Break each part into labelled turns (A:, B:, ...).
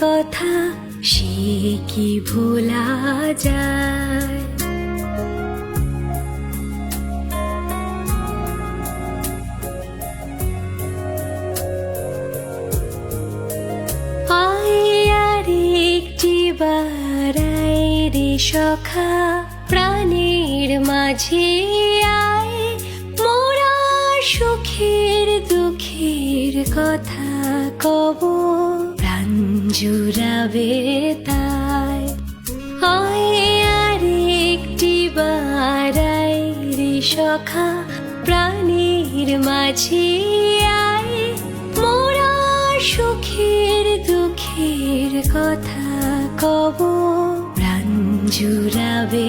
A: কথা সে কি ভোলা যায়? রে সখা, প্রাণের মাঝে আয়। মোরা সুখের দুঃখের কথা কব প্রাণ জুড়াবে তাই। হয় আর একটি বারাই রে সখা, প্রাণীর মাঝে আয়। মোরা সুখের দুঃখের কথা কব, প্রাণ জুড়াবে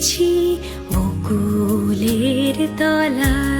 A: গেছি বকুলের তলায়।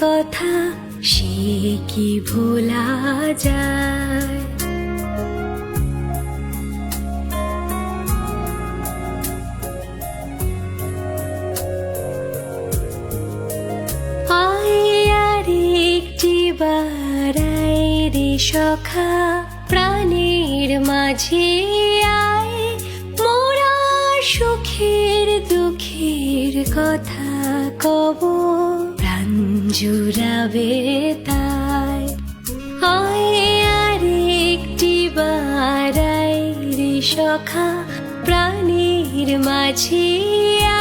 A: কথা সে কি ভোলা যায়? সখা, প্রাণীর মাঝে আয়। মোরা সুখের দুঃখের কথা কব। প্রাণ জুড়াবে তাই। আয় আর একটি বারাই রে সখা প্রাণীর মাঝে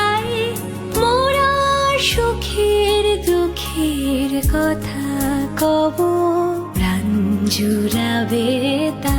A: আয়। মোরা সুখের দুঃখের কথা কব, প্রাণ জুড়াবে তাই।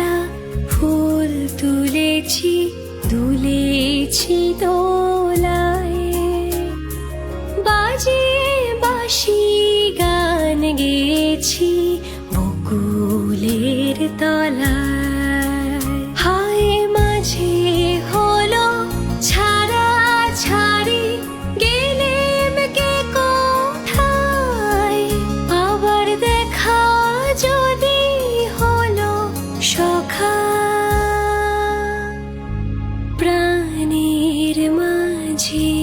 A: 起